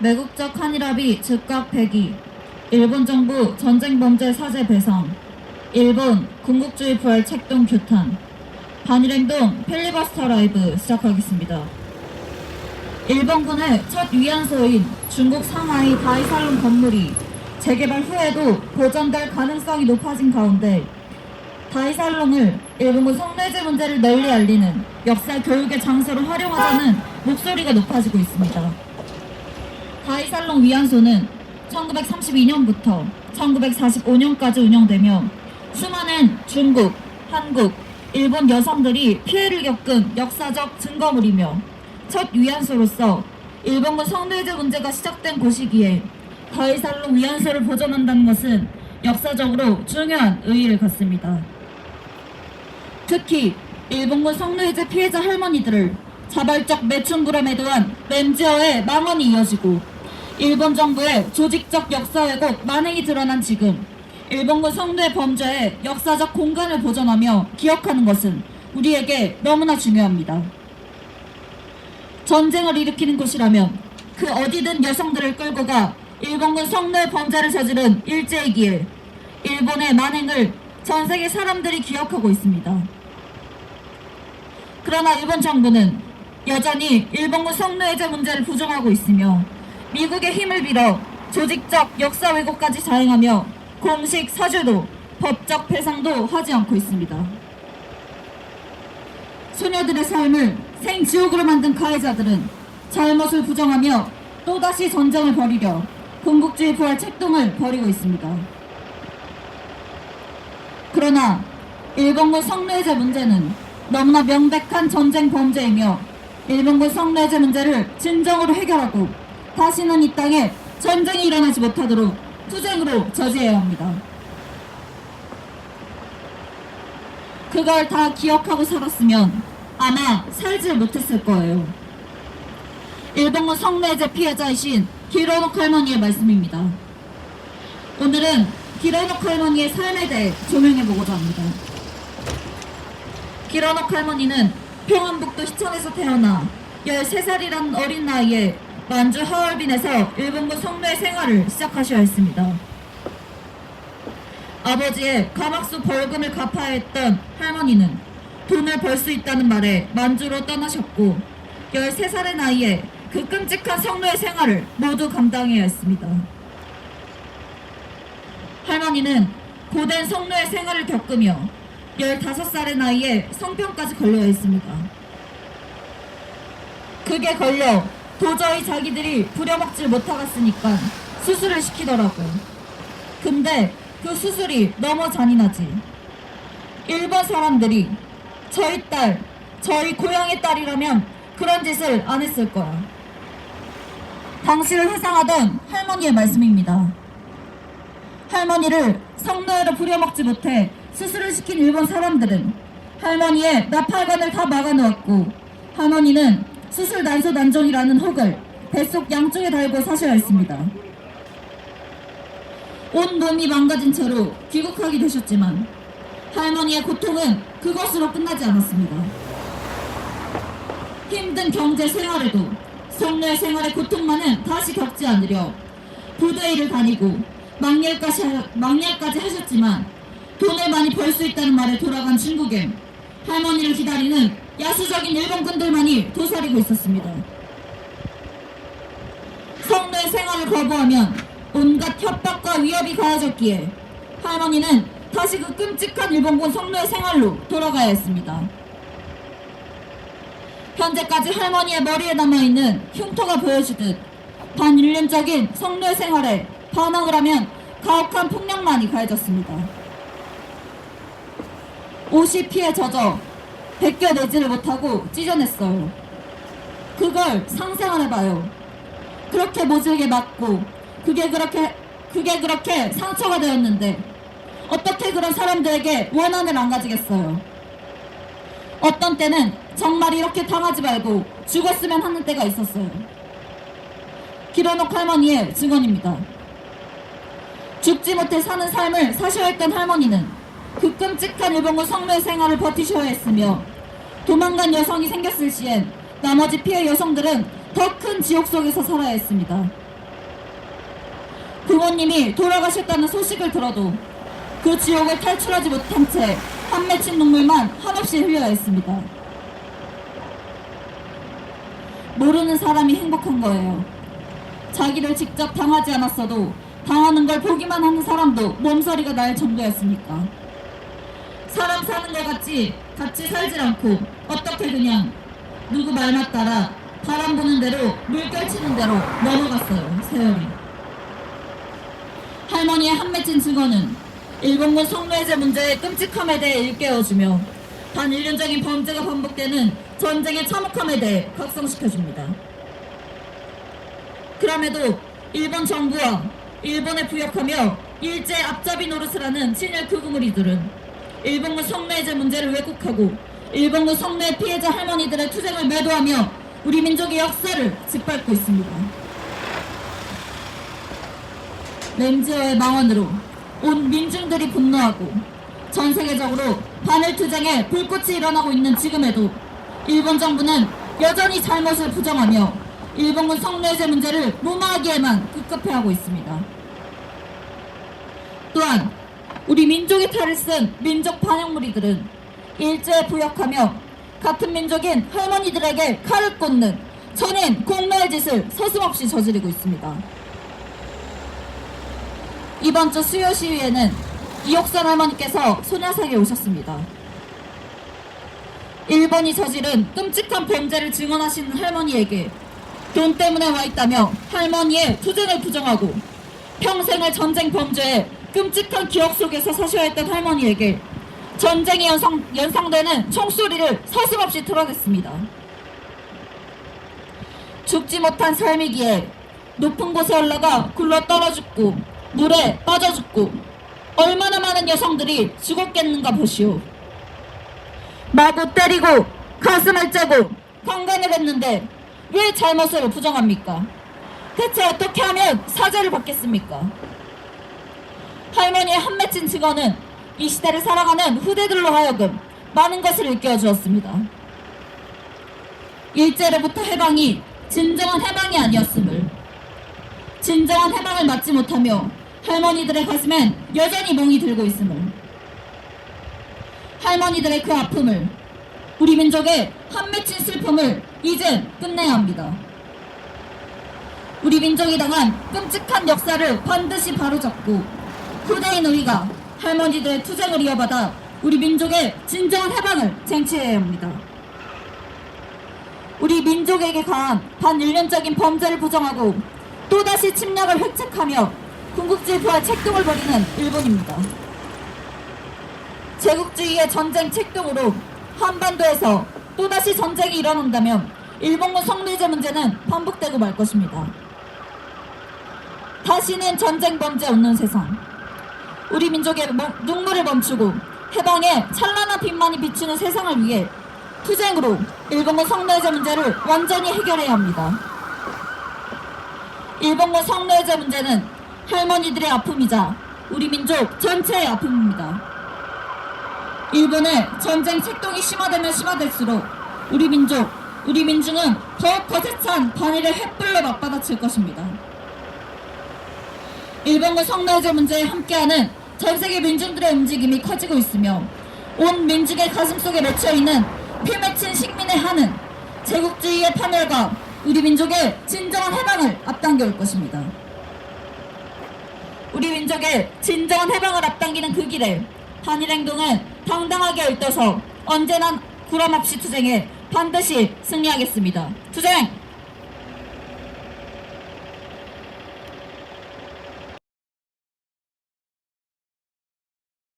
매국적 한일합의 즉각 폐기, 일본 정부 전쟁 범죄 사죄 배상, 일본 군국주의 부활 책동 규탄, 반일행동 필리버스터 라이브 시작하겠습니다. 일본군의 첫 위안소인 중국 상하이 다이살론 건물이 재개발 후에도 보전될 가능성이 높아진 가운데 다이살롱을 일본군 성내제 문제를 널리 알리는 역사 교육의 장소로 활용하자는 목소리가 높아지고 있습니다. 다이살롱 위안소는 1932년부터 1945년까지 운영되며 수많은 중국, 한국, 일본 여성들이 피해를 겪은 역사적 증거물이며 첫 위안소로서 일본군 성내제 문제가 시작된 곳이기에 다이살롱 위안소를 보존한다는 것은 역사적으로 중요한 의의를 갖습니다. 특히 일본군 성노예제 피해자 할머니들을 자발적 매춘불에 매도한 램지어의 망언이 이어지고 일본 정부의 조직적 역사 왜곡 만행이 드러난 지금 일본군 성노예 범죄의 역사적 공간을 보존하며 기억하는 것은 우리에게 너무나 중요합니다. 전쟁을 일으키는 곳이라면 그 어디든 여성들을 끌고 가 일본군 성노예 범죄를 저지른 일제이기에 일본의 만행을 전 세계 사람들이 기억하고 있습니다. 그러나 일본 정부는 여전히 일본군 성노예제 문제를 부정하고 있으며 미국의 힘을 빌어 조직적 역사 왜곡까지 자행하며 공식 사죄도 법적 배상도 하지 않고 있습니다. 소녀들의 삶을 생지옥으로 만든 가해자들은 잘못을 부정하며 또다시 전쟁을 벌이려 군국주의 부활 책동을 벌이고 있습니다. 그러나 일본군 성노예제 문제는 너무나 명백한 전쟁 범죄이며 일본군 성노예제 문제를 진정으로 해결하고 다시는 이 땅에 전쟁이 일어나지 못하도록 투쟁으로 저지해야 합니다. 그걸 다 기억하고 살았으면 아마 살질 못했을 거예요. 일본군 성노예제 피해자이신 기로노 할머니의 말씀입니다. 오늘은 기로노 할머니의 삶에 대해 조명해보고자 합니다. 기러녹 할머니는 평안북도 시청에서 태어나 13살이란 어린 나이에 만주 하얼빈에서 일본군 성노예 생활을 시작하셔야 했습니다. 아버지의 가막수 벌금을 갚아야 했던 할머니는 돈을 벌 수 있다는 말에 만주로 떠나셨고 13살의 나이에 그 끔찍한 성노예 생활을 모두 감당해야 했습니다. 할머니는 고된 성노예 생활을 겪으며 15살의 나이에 성병까지 걸려야 했습니다. 그게 걸려 도저히 자기들이 부려먹질 못하겠으니까 수술을 시키더라고요. 근데 그 수술이 너무 잔인하지. 일본 사람들이 저희 딸, 저희 고향의 딸이라면 그런 짓을 안 했을 거야. 당시를 회상하던 할머니의 말씀입니다. 할머니를 성노예로 부려먹지 못해 수술을 시킨 일본 사람들은 할머니의 나팔관을 다 막아놓았고 할머니는 수술 난소 난종이라는 혹을 뱃속 양쪽에 달고 사셔야 했습니다. 온 몸이 망가진 채로 귀국하게 되셨지만 할머니의 고통은 그것으로 끝나지 않았습니다. 힘든 경제 생활에도 성노예 생활의 고통만은 다시 겪지 않으려 부대 일을 다니고 막일까지, 막일까지 하셨지만 돈을 많이 벌 수 있다는 말에 돌아간 중국엔 할머니를 기다리는 야수적인 일본군들만이 도사리고 있었습니다. 성노예 생활을 거부하면 온갖 협박과 위협이 가해졌기에 할머니는 다시 그 끔찍한 일본군 성노예 생활로 돌아가야 했습니다. 현재까지 할머니의 머리에 남아있는 흉터가 보여주듯 반인륜적인 성노예 생활에 반항을 하면 가혹한 폭력만이 가해졌습니다. 옷이 피해 젖어 벗겨내지를 못하고 찢어냈어요. 그걸 상상을 해봐요. 그렇게 모질게 맞고 그게 그렇게 그게 그렇게 상처가 되었는데 어떻게 그런 사람들에게 원한을 안 가지겠어요. 어떤 때는 정말 이렇게 당하지 말고 죽었으면 하는 때가 있었어요. 기러녹 할머니의 증언입니다. 죽지 못해 사는 삶을 사셔야 했던 할머니는 그 끔찍한 일본군 성노예 생활을 버티셔야 했으며 도망간 여성이 생겼을 시엔 나머지 피해 여성들은 더 큰 지옥 속에서 살아야 했습니다. 부모님이 돌아가셨다는 소식을 들어도 그 지옥을 탈출하지 못한 채 한 맺힌 눈물만 한없이 흘려야 했습니다. 모르는 사람이 행복한 거예요. 자기를 직접 당하지 않았어도 당하는 걸 보기만 하는 사람도 몸서리가 날 정도였으니까. 사람 사는 것 같이 같이 살질 않고 어떻게 그냥 누구 말만 따라 바람 부는 대로 물결 치는 대로 넘어갔어요 세월이. 할머니의 한 맺힌 증언은 일본군 성노예제 문제의 끔찍함에 대해 일깨워주며 반일륜적인 범죄가 반복되는 전쟁의 참혹함에 대해 각성시켜줍니다. 그럼에도 일본 정부와 일본에 부역하며 일제 앞잡이 노릇을 하는 친일 극우무리들은 일본군 성노예제 문제를 왜곡하고 일본군 성노예 피해자 할머니들의 투쟁을 매도하며 우리 민족의 역사를 짓밟고 있습니다. 램지어의 망언으로 온 민중들이 분노하고 전 세계적으로 반일 투쟁에 불꽃이 일어나고 있는 지금에도 일본 정부는 여전히 잘못을 부정하며 일본군 성노예제 문제를 무마하기에만 급급해하고 있습니다. 또한 우리 민족의 탈을 쓴 민족 반역무리들은 일제에 부역하며 같은 민족인 할머니들에게 칼을 꽂는 전인 공노의 짓을 서슴없이 저지르고 있습니다. 이번 주 수요 시위에는 이옥선 할머니께서 소녀상에 오셨습니다. 일본이 저지른 끔찍한 범죄를 증언하시는 할머니에게 돈 때문에 와 있다며 할머니의 투쟁을 부정하고 평생을 전쟁 범죄에 끔찍한 기억 속에서 사셔야 했던 할머니에게 전쟁이 연상, 연상되는 총소리를 서슴없이 틀어댔습니다. 죽지 못한 삶이기에 높은 곳에 올라가 굴러 떨어 죽고 물에 빠져 죽고 얼마나 많은 여성들이 죽었겠는가 보시오. 마구 때리고 가슴을 째고 강간을 했는데 왜 잘못을 부정합니까? 대체 어떻게 하면 사죄를 받겠습니까? 할머니의 한 맺힌 증언은 이 시대를 살아가는 후대들로 하여금 많은 것을 일깨워 주었습니다. 일제로부터 해방이 진정한 해방이 아니었음을 진정한 해방을 맞지 못하며 할머니들의 가슴엔 여전히 멍이 들고 있음을 할머니들의 그 아픔을 우리 민족의 한 맺힌 슬픔을 이젠 끝내야 합니다. 우리 민족이 당한 끔찍한 역사를 반드시 바로잡고 후대인 우리가 할머니들의 투쟁을 이어받아 우리 민족의 진정한 해방을 쟁취해야 합니다. 우리 민족에게 가한 반일련적인 범죄를 부정하고 또다시 침략을 획책하며 군국주의 부활 책동을 벌이는 일본입니다. 제국주의의 전쟁 책동으로 한반도에서 또다시 전쟁이 일어난다면 일본군 성노예제 문제는 반복되고 말 것입니다. 다시는 전쟁 범죄 없는 세상. 우리 민족의 눈물을 멈추고 해방에 찬란한 빛만이 비추는 세상을 위해 투쟁으로 일본군 성노예제 문제를 완전히 해결해야 합니다. 일본군 성노예제 문제는 할머니들의 아픔이자 우리 민족 전체의 아픔입니다. 일본의 전쟁 책동이 심화되면 심화될수록 우리 민족, 우리 민중은 더욱 거세찬 반일의 횃불로 맞받아칠 것입니다. 일본과 성노예제 문제에 함께하는 전 세계 민중들의 움직임이 커지고 있으며 온 민족의 가슴속에 맺혀있는 피 맺힌 식민의 한은 제국주의의 파멸과 우리 민족의 진정한 해방을 앞당겨 올 것입니다. 우리 민족의 진정한 해방을 앞당기는 그 길에 반일 행동은 당당하게 일떠서 언제나 구람 없이 투쟁해 반드시 승리하겠습니다. 투쟁!